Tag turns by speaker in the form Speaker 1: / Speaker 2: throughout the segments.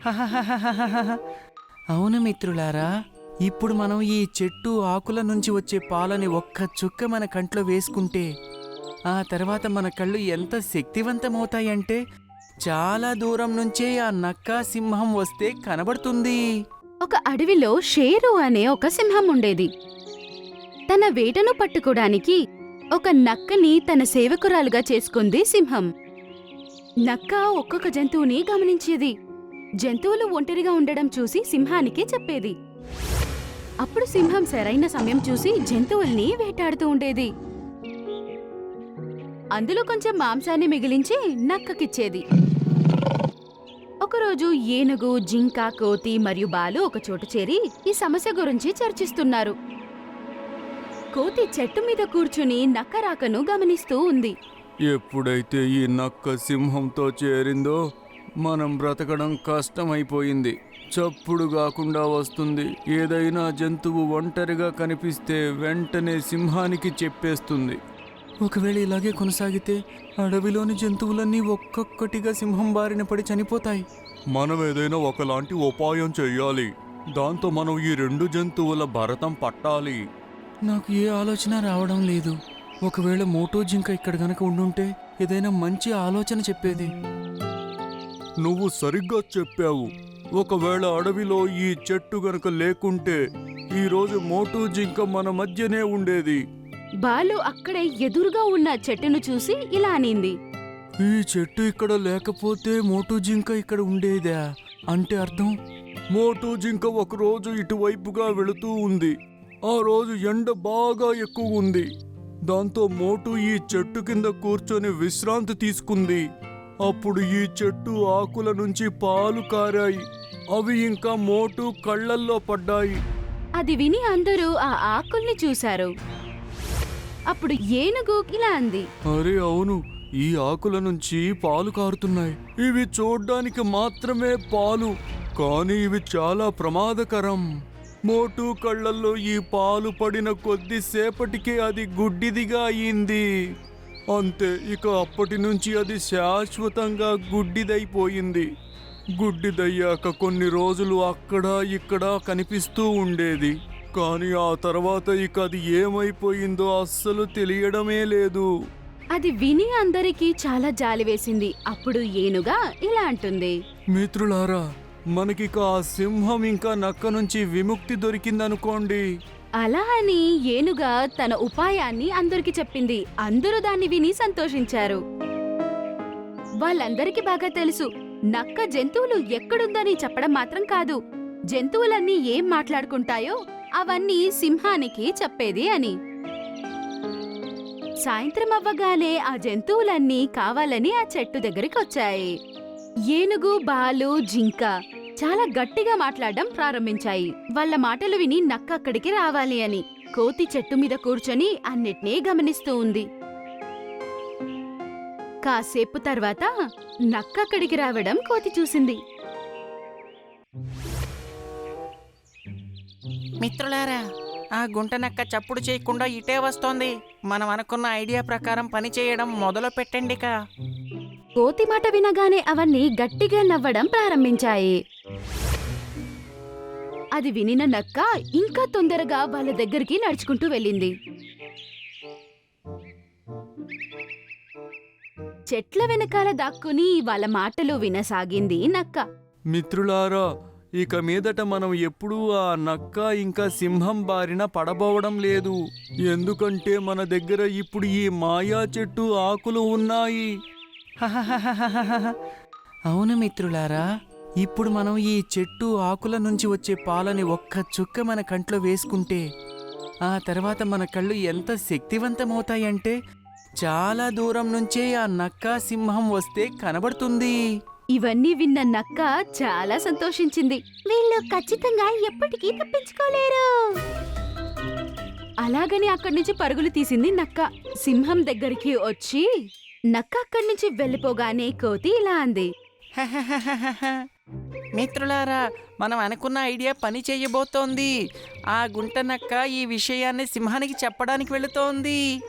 Speaker 1: అవును మిత్రులారా ఇప్పుడు మనం ఈ చెట్టు ఆకుల నుంచి వచ్చే పాలని ఒక్క చుక్క మన కంట్లో వేసుకుంటే ఆ తర్వాత మన కళ్ళు ఎంత శక్తివంతమవుతాయంటే చాలా దూరం నుంచే ఆ నక్క సింహం వస్తే కనబడుతుంది.
Speaker 2: ఒక అడవిలో షేరు అనే ఒక సింహం ఉండేది. తన వేటను పట్టుకోడానికి ఒక నక్కని తన సేవకురాలుగా చేసుకుంది సింహం. నక్క ఒక్కొక్క జంతువుని గమనించేది. జంతువులు ఒంటరిగా ఉండడం చూసి సింహానికి చెప్పేది. అప్పుడు సింహం సరైన సమయం చూసి జంతువుల్ని వేటాడుతూ ఉండేది. అందులో కొంచెం మాంసాన్ని మిగిలించి నక్కకిచ్చేది. ఒకరోజు ఏనుగు జింక కోతి మరియు బాలు ఒక చోటు చేరి ఈ సమస్య గురించి చర్చిస్తున్నారు. కోతి చెట్టు మీద కూర్చుని నక్క రాకను గమనిస్తూ ఉంది.
Speaker 1: ఎప్పుడైతే ఈ నక్క సింహంతో చేరిందో మనం బ్రతకడం కష్టమైపోయింది. చప్పుడు కాకుండా వస్తుంది. ఏదైనా జంతువు ఒంటరిగా కనిపిస్తే వెంటనే సింహానికి చెప్పేస్తుంది. ఒకవేళ ఇలాగే కొనసాగితే అడవిలోని జంతువులన్నీ ఒక్కొక్కటిగా సింహం బారిన పడి చనిపోతాయి.
Speaker 3: మనం ఏదైనా ఒకలాంటి ఉపాయం చెయ్యాలి. దాంతో మనం ఈ రెండు జంతువుల భరతం పట్టాలి.
Speaker 1: నాకు ఏ ఆలోచన రావడం లేదు. ఒకవేళ మోటో జింక ఇక్కడ గనక ఉండుంటే ఏదైనా మంచి ఆలోచన చెప్పేది.
Speaker 3: నువ్వు సరిగ్గా చెప్పావు. ఒకవేళ అడవిలో ఈ చెట్టు గనక లేకుంటే ఈ రోజు మోటు జింక మన మధ్యనే ఉండేది.
Speaker 2: బాలు అక్కడే ఎదురుగా ఉన్న చెట్టును చూసి ఇలా అనింది.
Speaker 1: ఈ చెట్టు ఇక్కడ లేకపోతే మోటో జింక ఇక్కడ ఉండేదా? అంటే అర్థం?
Speaker 3: మోటు జింక ఒకరోజు ఇటువైపుగా వెళుతూ ఉంది. ఆ రోజు ఎండ బాగా ఎక్కువ ఉంది. దాంతో మోటు ఈ చెట్టు కింద కూర్చొని విశ్రాంతి తీసుకుంది. అప్పుడు ఈ చెట్టు ఆకుల నుంచి పాలు కారాయి. అవి ఇంకా మోటు కళ్ళల్లో పడ్డాయి.
Speaker 2: అది విని అందరూ ఆ ఆకుల్ని చూశారు. అప్పుడు ఏనుగు ఇలా అంది.
Speaker 3: అరే అవును. ఈ ఆకుల నుంచి పాలు కారుతున్నాయి. ఇవి చూడ్డానికి మాత్రమే పాలు కానీ ఇవి చాలా ప్రమాదకరం. మోటు కళ్ళల్లో ఈ పాలు పడిన కొద్దిసేపటికే అది గుడ్డిదిగా అయింది. అంతే ఇక అప్పటి నుంచి అది శాశ్వతంగా గుడ్డిదైపోయింది. గుడ్డిదయ్యాక కొన్ని రోజులు అక్కడ ఇక్కడ కనిపిస్తూ ఉండేది. కానీ ఆ తర్వాత ఇక అది ఏమైపోయిందో అస్సలు తెలియడమే లేదు.
Speaker 2: అది విని అందరికీ చాలా జాలి వేసింది. అప్పుడు ఏనుగా ఇలా అంటుంది.
Speaker 3: మిత్రులారా మనకిక ఆ సింహం ఇంకా నక్క నుంచి విముక్తి దొరికిందనుకోండి.
Speaker 2: అలా అని ఏనుగా తన ఉపాయాన్ని అందరికి చెప్పింది. అందరూ దాన్ని విని సంతోషించారు. వాళ్ళందరికీ బాగా తెలుసు నక్క జంతువులు ఎక్కడుందని చెప్పడం మాత్రం కాదు. జంతువులన్నీ ఏం మాట్లాడుకుంటాయో అవన్నీ సింహానికి చెప్పేది అని. సాయంత్రం అవ్వగానే ఆ జంతువులన్నీ కావాలని ఆ చెట్టు దగ్గరికి వచ్చాయి ఏనుగు బాలు జింక చాలా గట్టిగా మాట్లాడడం ప్రారంభించాయి. వాళ్ళ మాటలు విని నక్క అక్కడికి రావాలి అని కోతి చెట్టు మీద కూర్చొని అన్నిటినీ గమనిస్తూ ఉంది. కాసేపు తర్వాత నక్క అక్కడికి రావడం కోతి చూసింది.
Speaker 4: మిత్రులారా ఆ గుంట నక్క చప్పుడు చేయకుండా ఇటే వస్తోంది. మనం అనుకున్న ఐడియా ప్రకారం పని చేయడం మొదలు పెట్టండిక.
Speaker 2: కోతి మాట వినగానే అవన్నీ గట్టిగా నవ్వడం ప్రారంభించాయి. అది వినిన నక్క ఇంకా తొందరగా వాళ్ళ దగ్గరికి నడుచుకుంటూ వెళ్ళింది. చెట్ల వెనకాల దాక్కుని వాళ్ళ మాటలు వినసాగింది నక్క.
Speaker 3: మిత్రులారా ఇక మీదట మనం ఎప్పుడూ ఆ నక్క ఇంకా సింహం బారిన పడబోవడం లేదు. ఎందుకంటే మన దగ్గర ఇప్పుడు ఈ మాయా చెట్టు ఆకులు ఉన్నాయి.
Speaker 1: అవును మిత్రులారా ఇప్పుడు మనం ఈ చెట్టు ఆకుల నుంచి వచ్చే పాలని ఒక్క చుక్క మన కంట్లో వేసుకుంటే ఆ తర్వాత మన కళ్ళు ఎంత శక్తివంతమవుతాయంటే చాలా దూరం నుంచే ఆ నక్క సింహం వస్తే కనబడుతుంది.
Speaker 2: ఇవన్నీ విన్న నక్క చాలా సంతోషించింది. వీళ్ళు ఖచ్చితంగా ఎప్పటికీ తప్పించుకోలేరు. అలాగని అక్కడి నుంచి పరుగులు తీసింది నక్క. సింహం దగ్గరికి వచ్చి నక్క అక్కడి నుంచి వెళ్ళిపోగానే కోతి ఇలా అంది.
Speaker 4: మిత్రులారా మనం అనుకున్న ఐడియా పని చేయబోతోంది. ఆ గుంట నక్క ఈ విషయాన్ని సింహానికి చెప్పడానికి వెళుతోంది.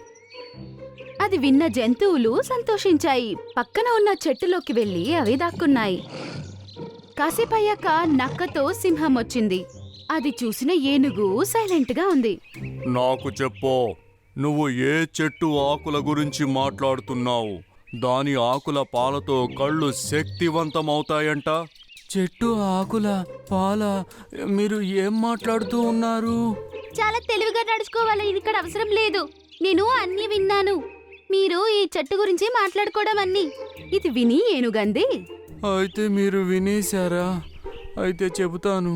Speaker 2: అది విన్న జంతువులు సంతోషించాయి. పక్కన ఉన్న చెట్టులోకి వెళ్ళి అవి దాక్కున్నాయి. కాసేపయ్యాక నక్కతో సింహం వచ్చింది. అది చూసిన ఏనుగు సైలెంట్గా ఉంది.
Speaker 3: నాకు చెప్పు నువ్వు ఏ చెట్టు ఆకుల గురించి మాట్లాడుతున్నావు? దాని ఆకుల పాలతో కళ్ళు శక్తివంతమవుతాయంట?
Speaker 1: చెట్టు ఆకుల పాల మీరు ఏం మాట్లాడుతూ ఉన్నారు?
Speaker 2: చాలా తెలివిగా నడుచుకోవాలి ఇక్కడ అవసరం లేదు. నేను అన్ని విన్నాను. మీరు ఈ చెట్టు గురించి మాట్లాడుకోవడం అన్ని. ఇది విని ఏనుగంది?
Speaker 1: అయితే మీరు వినేశారా? అయితే చెబుతాను.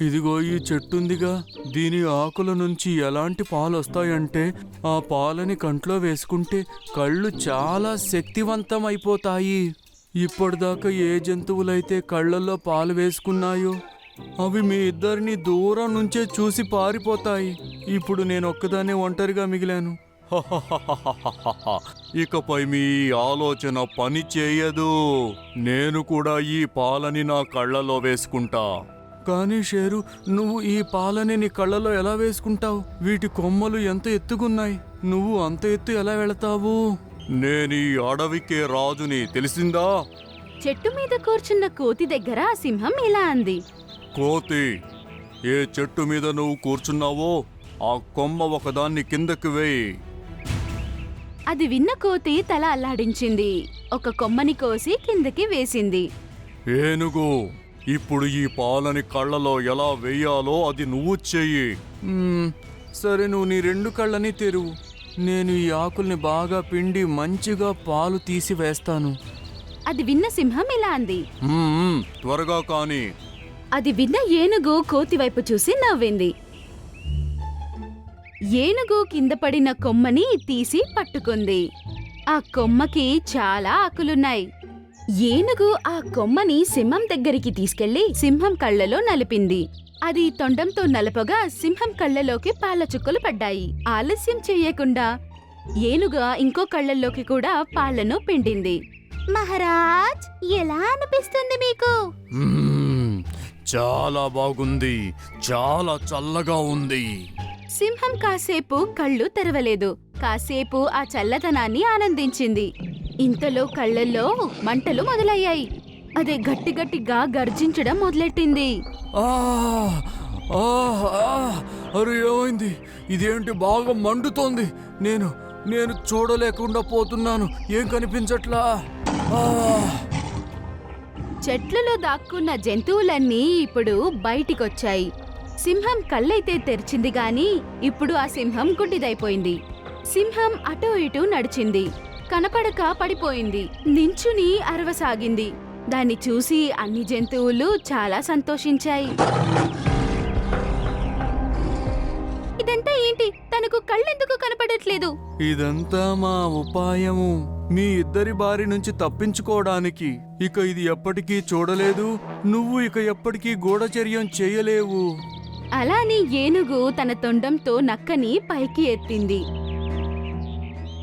Speaker 1: ఇదిగో ఈ చెట్టుందిగా. దీని ఆకుల నుంచి ఎలాంటి పాలు వస్తాయంటే ఆ పాలని కంట్లో వేసుకుంటే కళ్ళు చాలా శక్తివంతమైపోతాయి. ఇప్పటిదాకా ఏ జంతువులైతే కళ్ళల్లో పాలు వేసుకున్నాయో అవి మీ ఇద్దరిని దూరం నుంచే చూసి పారిపోతాయి. ఇప్పుడు నేను ఒక్కదానే ఒంటరిగా మిగిలాను.
Speaker 3: ఇకపై మీ ఆలోచన పని చేయదు. నేను కూడా ఈ పాలని నా కళ్ళలో వేసుకుంటా.
Speaker 1: కానీ షేరు నువ్వు ఈ పాలని నీ కళ్ళలో ఎలా వేసుకుంటావు? వీటి కొమ్మలు ఎంత ఎత్తుగున్నాయి? నువ్వు అంత ఎత్తు ఎలా వెళతావు?
Speaker 3: నేను ఈ అడవికే రాజుని తెలిసిందా?
Speaker 2: చెట్టు మీద కూర్చున్న కోతి దగ్గర ఆ సింహం ఇలా అంది.
Speaker 3: కోతి ఏ చెట్టు మీద నువ్వు కూర్చున్నావో ఆ కొమ్మ ఒకదాన్ని కిందకి వేయి.
Speaker 2: అది విన్న కోతి తల అల్లాడించింది. ఒక కొమ్మని కోసి కిందకి వేసింది.
Speaker 3: ఏనుగు ఇప్పుడు ఈ పాలని కళ్ళలో ఎలా వెయ్యాలో అది నువ్వు చెయ్యి.
Speaker 1: సరే నువ్వు నీ రెండు కళ్ళని తెరువు. నేను ఈ ఆకుల్ని బాగా పిండి మంచిగా పాలు తీసి వేస్తాను.
Speaker 2: అది విన్న సింహం ఇలా అంది.
Speaker 3: త్వరగా కాని.
Speaker 2: అది విన్న ఏనుగు కోతి వైపు చూసి నవ్వింది. ఏనుగు కింద పడిన కొమ్మని తీసి పట్టుకుంది. ఆ కొమ్మకి చాలా ఆకులున్నాయి. ఏనుగు ఆ కొమ్మని సింహం దగ్గరికి తీసుకెళ్ళి సింహం కళ్ళలో నలిపింది. అది తొండంతో నలపగా సింహం కళ్ళలోకి పాల చుక్కలు పడ్డాయి. ఆలస్యం చెయ్యకుండా ఏనుగ ఇంకో కళ్ళల్లోకి కూడా పాలను పిండింది. మహారాజ్ ఎలా అనిపిస్తుంది మీకు?
Speaker 3: చాలా బాగుంది. చాలా చల్లగా ఉంది.
Speaker 2: సింహం కాసేపు కళ్ళు తెరవలేదు. కాసేపు ఆ చల్లదనాన్ని ఆనందించింది. ఇంతలో కళ్ళల్లో మంటలు మొదలయ్యాయి. అదే గట్టి గట్టిగా గర్జించడం మొదలెట్టింది.
Speaker 1: అరే ఏమైంది? ఇదేంటి బాగా మండుతోంది? నేను నేను చూడలేకుండా పోతున్నాను. ఏం కనిపించట్లా?
Speaker 2: చెట్లలో దాక్కున్న జంతువులన్నీ ఇప్పుడు బయటికొచ్చాయి. సింహం కళ్ళైతే తెరిచింది గాని ఇప్పుడు ఆ సింహం గుడ్డిదైపోయింది సింహం అటూ ఇటూ నడిచింది. కనపడక పడిపోయింది. నించుని అరవసాగింది. దాన్ని చూసి అన్ని జంతువులు చాలా సంతోషించాయి. ఇదంతా ఏంటి? తనకు కళ్ళెందుకు కనపడట్లేదు?
Speaker 1: ఇదంతా మా ఉపాయము. మీ ఇద్దరి బారి నుంచి తప్పించుకోవడానికి. ఇక ఇది ఎప్పటికీ చూడలేదు. నువ్వు ఇక ఎప్పటికీ గూఢచర్యం చేయలేవు.
Speaker 2: అలాని ఏనుగు తన తొండంతో నక్కని పైకి ఎత్తింది.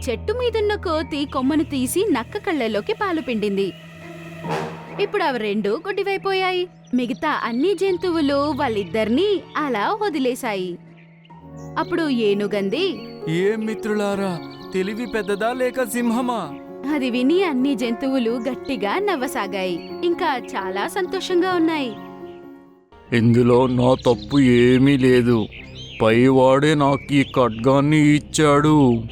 Speaker 2: చెట్టు మీదున్న కోతి కొమ్మను తీసి నక్క కళ్ళలోకి పాలు పిండింది. ఇప్పుడు అవి రెండు గుడ్డివైపోయాయి. మిగతా అన్ని జంతువులు వాళ్ళిద్దరినీ అలా వదిలేశాయి. అప్పుడు ఏనుగంది
Speaker 1: ఏం మిత్రులారా తెలివి పెద్దదా లేక సింహమా?
Speaker 2: అది విని అన్ని జంతువులు గట్టిగా నవ్వసాగాయి. ఇంకా చాలా సంతోషంగా ఉన్నాయి.
Speaker 3: ఇందులో నా తప్పు ఏమీ లేదు. పైవాడే నాకు ఈ ఖడ్గాన్ని ఇచ్చాడు.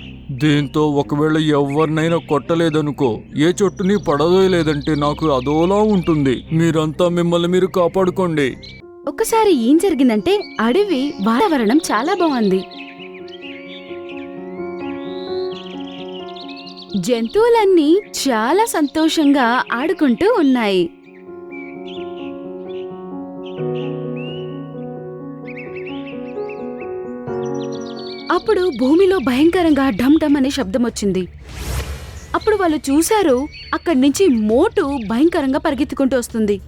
Speaker 3: దీంతో ఒకవేళ ఎవరినైనా కొట్టలేదనుకో ఏ చొట్టుని పడదోయలేదంటే నాకు అదోలా ఉంటుంది. మీరంతా మిమ్మల్ని మీరు కాపాడుకోండి.
Speaker 2: ఒకసారి ఏం జరిగిందంటే అడవి వాతావరణం చాలా బాగుంది. జంతువులన్నీ చాలా సంతోషంగా ఆడుకుంటూ ఉన్నాయి. భూమిలో భయంకరంగా ఢమ్ ఢమ్ అనే శబ్దం వచ్చింది. అప్పుడు వాళ్ళు చూశారు అక్కడి నుంచి మోటు భయంకరంగా పరిగెత్తుకుంటూ వస్తుంది.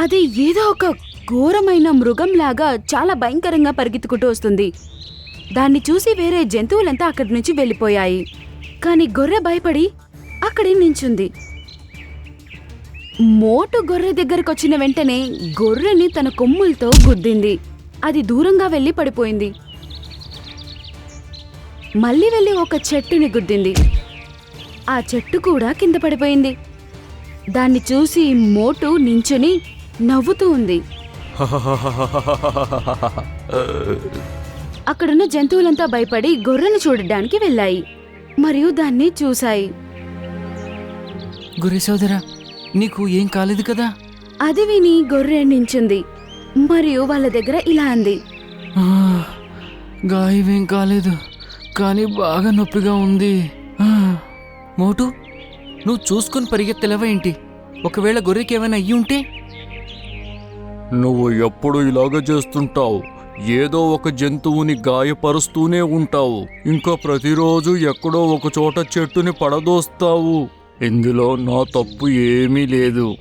Speaker 2: అది ఏదో ఒక ఘోరమైన మృగంలాగా చాలా భయంకరంగా పరిగెత్తుకుంటూ వస్తుంది. దాన్ని చూసి వేరే జంతువులంతా అక్కడి నుంచి వెళ్ళిపోయాయి. కానీ గొర్రె భయపడి అక్కడే నించుంది. మోటు గొర్రె దగ్గరకు వచ్చిన వెంటనే గొర్రెని తన కొమ్ములతో గుద్దింది. అది దూరంగా వెళ్ళి పడిపోయింది. మళ్ళీ వెళ్ళి ఒక చెట్టుని గుద్దింది. ఆ చెట్టు కూడా కింద పడిపోయింది. దాన్ని చూసి మోటు నించుని నవ్వుతూ ఉంది. అక్కడున్న జంతువులంతా భయపడి గొర్రెను చూడడానికి వెళ్ళాయి. మరియు దాన్ని చూశాయి.
Speaker 1: గురే సోదరా నీకు ఏం కాలేదు కదా?
Speaker 2: అది విని గొర్రె నించుంది. మరియు వాళ్ళ దగ్గర ఇలా అంది.
Speaker 1: గాయమేం కాలేదు. కానీ బాగా నొప్పిగా ఉంది. మోటు నువ్వు చూసుకొని పరిగెత్తలేవా ఏంటి? ఒకవేళ గొర్రెకి ఏమైనా అయ్యి ఉంటే?
Speaker 3: నువ్వు ఎప్పుడు ఇలాగ చేస్తుంటావు. ఏదో ఒక జంతువుని గాయపరుస్తూనే ఉంటావు. ఇంకా ప్రతిరోజు ఎక్కడో ఒక చోట చెట్టుని పడదోస్తావు. ఇందులో నా తప్పు ఏమీ లేదు.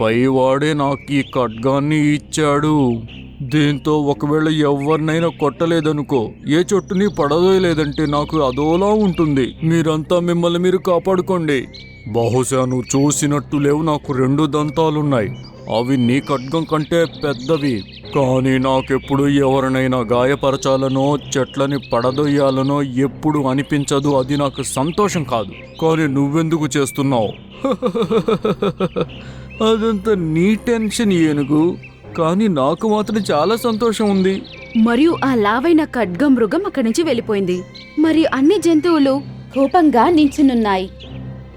Speaker 3: పైవాడే నాకు ఈ ఖడ్గాన్ని ఇచ్చాడు. దీంతో ఒకవేళ ఎవరినైనా కొట్టలేదనుకో ఏ చెట్టుని పడదోయలేదంటే నాకు అదోలా ఉంటుంది. మీరంతా మిమ్మల్ని మీరు కాపాడుకోండి. బహుశా నువ్వు చూసినట్టు లేవు నాకు రెండు దంతాలున్నాయి. అవి నీ ఖడ్గం కంటే పెద్దవి. కానీ నాకెప్పుడు ఎవరినైనా గాయపరచాలనో చెట్లని పడదొయ్యాలనో ఎప్పుడు అనిపించదు. అది నాకు సంతోషం కాదు. కానీ నువ్వెందుకు చేస్తున్నావు? అదంతా నీ టెన్షన్ ఏనుగు. కానీ నాకు మాత్రం చాలా సంతోషం ఉంది.
Speaker 2: మరియు ఆ లావైన ఖడ్గమృగం అక్కడి నుంచి వెళ్ళిపోయింది. మరియు అన్ని జంతువులు కోపంగా నించునున్నాయి.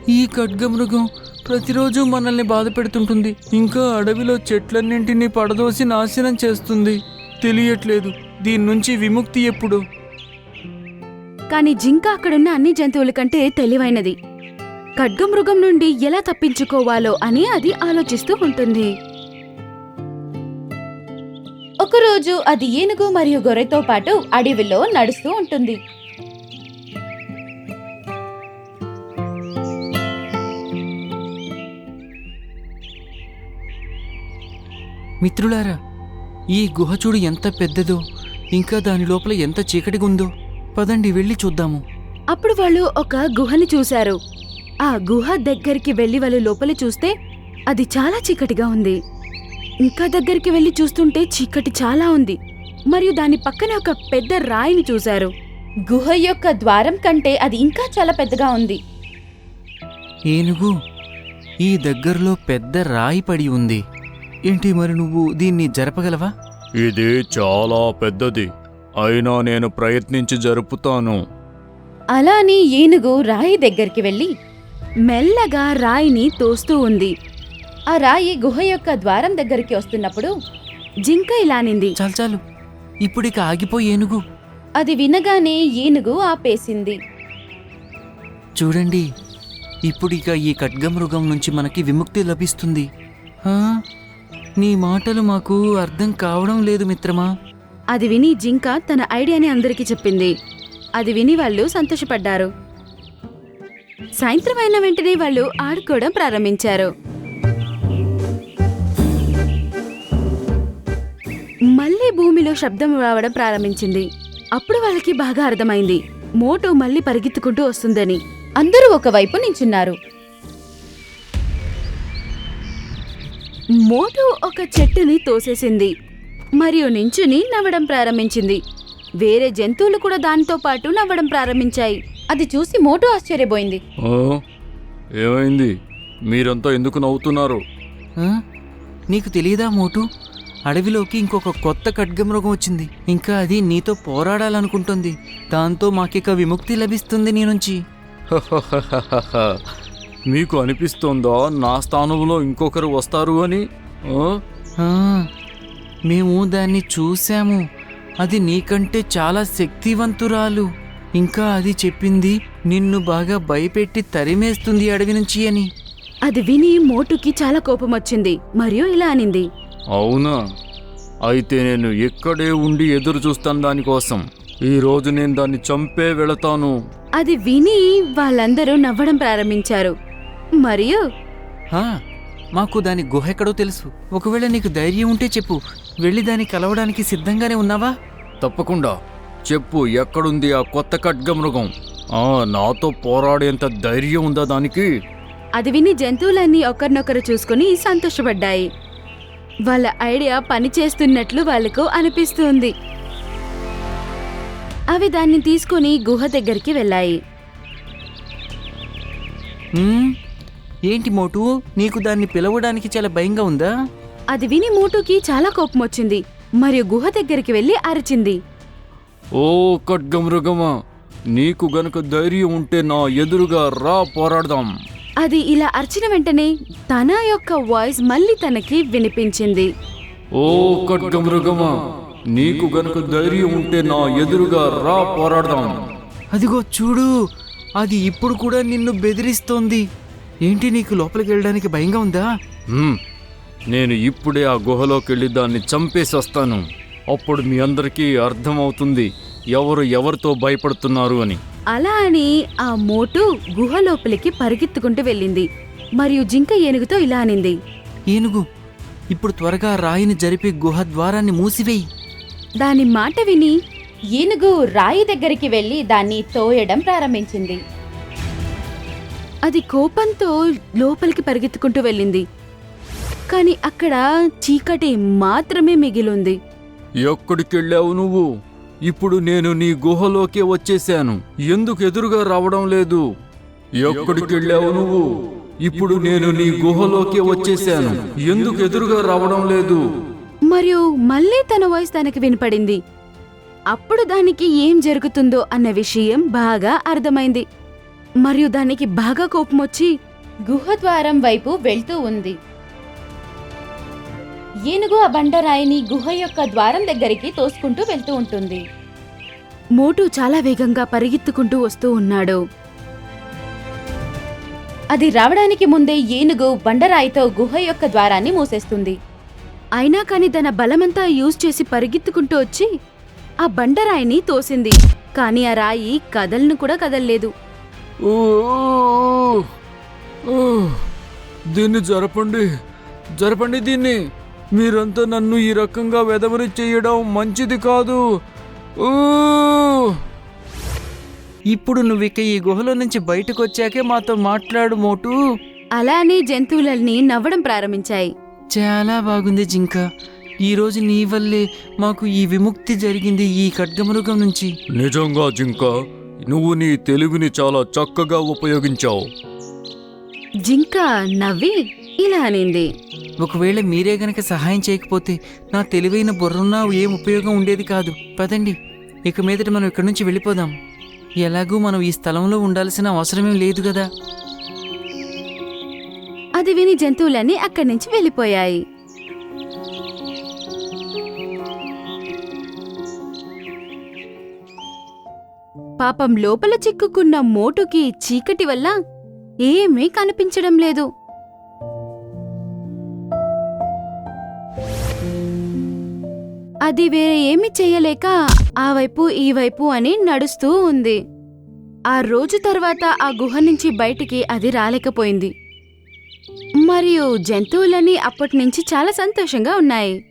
Speaker 1: ఈ ఖడ్గమృగం ప్రతిరోజు మనల్ని బాధ పెడుతుంటుంది. ఇంకా అడవిలో చెట్లన్నింటినీ పడదోసి నాశనం చేస్తుంది. తెలియట్లేదు. దీని నుంచి విముక్తి ఎప్పుడు?
Speaker 2: కాని జింక అక్కడున్న అన్ని జంతువుల కంటే తెలివైనది. ఖడ్గమృగం నుండి ఎలా తప్పించుకోవాలో అని అది ఆలోచిస్తూ ఉంటుంది. ఒకరోజు అది ఏనుగు మరియు గొర్రెతో పాటు అడవిలో నడుస్తూ ఉంటుంది.
Speaker 1: మిత్రులారా ఈ గుహ చూడు ఎంత పెద్దదో ఇంకా దాని లోపల ఎంత చీకటిగా ఉందో పదండి వెళ్ళి చూద్దాము.
Speaker 2: అప్పుడు వాళ్ళు ఒక గుహని చూశారు. ఆ గుహ దగ్గరికి వెళ్ళి వాళ్ళు లోపలి చూస్తే అది చాలా చీకటిగా ఉంది. ఇంకా దగ్గరికి వెళ్ళి చూస్తుంటే చీకటి చాలా ఉంది. మరియు దాని పక్కనే ఒక పెద్ద రాయిని చూశారు. గుహ యొక్క ద్వారం కంటే అది ఇంకా చాలా పెద్దగా ఉంది.
Speaker 1: ఏనుగు ఈ దగ్గరలో పెద్ద రాయి పడి ఉంది. ఏంటి మరి నువ్వు దీన్ని జరపగలవా?
Speaker 3: ఇది చాలా పెద్దది. అయినా నేను ప్రయత్నించి జరుపుతాను.
Speaker 2: అలా అని ఏనుగు రాయి దగ్గరికి వెళ్ళి మెల్లగా రాయిని తోస్తూ ఉంది. ఆ రాయి గుహ యొక్క ద్వారం దగ్గరికి వస్తున్నప్పుడు జింక ఇలానింది
Speaker 1: చాలు చాలు. ఇప్పుడిక ఆగిపోయి ఏనుగు?
Speaker 2: అది వినగానే ఏనుగు ఆపేసింది.
Speaker 1: చూడండి ఇప్పుడిక ఈ ఖడ్గమృగం నుంచి మనకి విముక్తి లభిస్తుంది? నీ మాటలు మాకు అర్థం కావడం లేదు మిత్రమా?
Speaker 2: అది విని జింక తన ఐడియాని అందరికీ చెప్పింది. అది విని వాళ్ళు సంతోషపడ్డారు. సాయంత్రం అయిన వెంటనే వాళ్ళు ఆడుకోవడం ప్రారంభించారు. మళ్ళీ భూమిలో శబ్దం రావడం ప్రారంభించింది. అప్పుడు వాళ్ళకి బాగా అర్థమైంది. మోటు మళ్ళీ పరిగెత్తుకుంటూ వస్తుందని. అందరూ ఒకవైపు నించున్నారు. మోటు ఒక చెట్టుని తోసేసింది. మరియు నించుని నవ్వడం ప్రారంభించింది. వేరే జంతువులు కూడా దానితో పాటు నవ్వడం ప్రారంభించాయి. అది చూసి మోటు ఆశ్చర్యపోయింది.
Speaker 3: ఆ? ఏమైంది? మీరంతా ఎందుకు నవ్వుతున్నారు?
Speaker 1: ఆ? నీకు తెలియదా మోటు? అడవిలోకి ఇంకొక కొత్త ఖడ్గమృగం వచ్చింది. ఇంకా అది నీతో పోరాడాలనుకుంటుంది. దాంతో మాకిక విముక్తి లభిస్తుంది నీ నుంచి.
Speaker 3: మీకు అనిపిస్తోందా నా స్థానంలో ఇంకొకరు వస్తారు అని? ఆ?
Speaker 1: ఆ, మేము దాన్ని చూశాము. అది నీకంటే చాలా శక్తివంతురాలు. ఇంకా అది చెప్పింది నిన్ను బాగా భయపెట్టి తరిమేస్తుంది అడవి నుంచి అని.
Speaker 2: అది విని మోటుకి చాలా కోపం వచ్చింది మరియు ఇలా అనింది.
Speaker 3: అవునా? అయితే నేను ఇక్కడే ఉండి ఎదురు చూస్తాను దానికోసం. ఈ రోజు నేను దాన్ని చంపే వెళతాను.
Speaker 2: అది విని వాళ్ళందరూ నవ్వడం ప్రారంభించారు. మరియు?
Speaker 1: మాకు దాని గుహ ఎక్కడో తెలుసు. ఒకవేళ నీకు ధైర్యం ఉంటే చెప్పు. వెళ్ళి దాన్ని కలవడానికి సిద్ధంగానే ఉన్నావా?
Speaker 3: తప్పకుండా. చెప్పు ఎక్కడుంది ఆ కొత్త ఖడ్గమృగం? ఆ నాతో పోరాడేంత ధైర్యం ఉందా దానికి?
Speaker 2: అది విని జంతువులన్నీ ఒకరినొకరు చూసుకుని సంతోషపడ్డాయి. వాళ్ళ ఐడియా పనిచేస్తున్నట్లు వాళ్ళకు అనిపిస్తుంది. అవి దాన్ని తీసుకుని గుహ దగ్గరికి వెళ్ళాయి.
Speaker 1: ఏంటి మోటు? నీకు దాన్ని పిలవడానికి చాలా భయంగా ఉందా?
Speaker 2: అది విని మోటుకి చాలా కోపం వచ్చింది మరియు గుహ దగ్గరికి వెళ్ళి అరిచింది.
Speaker 3: ఓ ఖడ్గమృగమా నీకు గనుక ధైర్యం ఉంటే నా ఎదురుగా రా పోరాడదాం.
Speaker 2: అది ఇలా అరిచిన వెంటనే తన యొక్క వాయిస్ మళ్ళీ తనకి వినిపించింది.
Speaker 3: ఓ ఖడ్గమృగమా నీకు గనుక ధైర్యం ఉంటే నా ఎదురుగా రా పోరాడదాం.
Speaker 1: అదిగో చూడు అది ఇప్పుడు కూడా నిన్ను బెదిరిస్తోంది. ఏంటి నీకు లోపలికి వెళ్ళడానికి భయంగా ఉందా?
Speaker 3: నేను ఇప్పుడే ఆ గుహలోకి వెళ్ళి దాన్ని చంపేసి వస్తాను అప్పుడు మీ అందరికీ అర్థమవుతుంది ఎవరు ఎవరితో భయపడుతున్నారు అని.
Speaker 2: అలా అని ఆ మోటు గుహ లోపలికి పరిగెత్తుకుంటూ వెళ్ళింది. మరియు జింక ఏనుగుతో ఇలా అనింది.
Speaker 1: ఏనుగు ఇప్పుడు త్వరగా రాయిని జరిపి గుహ ద్వారాన్ని మూసివేయి.
Speaker 2: దాని మాట విని ఏనుగు రాయి దగ్గరికి వెళ్ళి దాన్ని తోయడం ప్రారంభించింది. అది కోపంతో లోపలికి పరిగెత్తుకుంటూ వెళ్ళింది. కాని అక్కడ చీకటి మాత్రమే మిగిలుంది
Speaker 3: ఎక్కడికెళ్ళావు నువ్వు? ఇప్పుడు నేను నీ గుహలోకే వచ్చేశాను. ఎందుకు ఎదురుగా రావడం లేదు? ఎక్కడికెళ్ళావు నువ్వు? ఇప్పుడు నేను నీ గుహలోకే వచ్చేశాను. ఎందుకు ఎదురుగా రావడం లేదు?
Speaker 2: మరియు మళ్ళీ తన వాయిస్ తనకి వినపడింది. అప్పుడు దానికి ఏం జరుగుతుందో అన్న విషయం బాగా అర్థమైంది. మరియు దానికి బాగా కోపం వచ్చి గుహ ద్వారం వైపు వెళ్తూ ఉంది. ఏనుగు ఆ బండరాయిని గుహ యొక్క ద్వారం దగ్గరికి తోసుకుంటూ వెళ్తూ ఉంటుంది. మోటు చాలా వేగంగా పరిగెత్తుకుంటూ వస్తూ ఉన్నాడు. అది రావడానికి ముందే ఏనుగు బండరాయితో గుహ యొక్క ద్వారాన్ని మూసేస్తుంది. అయినా కాని తన బలమంతా యూజ్ చేసి పరిగెత్తుకుంటూ వచ్చి ఆ బండరాయిని తోసింది. కాని ఆ రాయి కదలను కూడా కదల్లేదు.
Speaker 3: దీన్ని జరపండి. జరపండి దీన్ని. మీరంతా నన్ను ఈ రకంగా వెదవరి చేయడం మంచిది కాదు. ఊ!
Speaker 1: ఇప్పుడు నువ్విక ఈ గుహలో నుంచి బయటకు వచ్చాకే మాతో మాట్లాడు మోటు.
Speaker 2: అలానే జంతువులన్నీ నవ్వడం ప్రారంభించాయి.
Speaker 1: చాలా బాగుంది జింక. ఈరోజు నీ వల్లే మాకు ఈ విముక్తి జరిగింది ఈ ఖడ్గమృగం నుంచి.
Speaker 3: నిజంగా జింక నువ్వు నీ తెలివిని చాలా చక్కగా ఉపయోగించావు.
Speaker 2: జింక నవ్వి ఇలా అనింది.
Speaker 1: ఒకవేళ మీరే గనక సహాయం చేయకపోతే నా తెలివైన బుర్రున్నా ఏం ఉపయోగం ఉండేది కాదు. పదండి. ఇక మీదట మనం ఇక్కడి నుంచి వెళ్ళిపోదాం. ఎలాగూ మనం ఈ స్థలంలో ఉండాల్సిన అవసరమేం లేదు కదా
Speaker 2: అది విని జంతువులన్నీ అక్కడి నుంచి వెళ్ళిపోయాయి. పాపం లోపల చిక్కుకున్న మోటుకి చీకటి వల్ల ఏమీ కనిపించడం లేదు. అది వేరే ఏమి చెయ్యలేక ఆ వైపు ఈ వైపు అని నడుస్తూ ఉంది. ఆ రోజు తర్వాత ఆ గుహ నుంచి బయటికి అది రాలేకపోయింది. మరియు జంతువులన్నీ అప్పటి నుంచి చాలా సంతోషంగా ఉన్నాయి.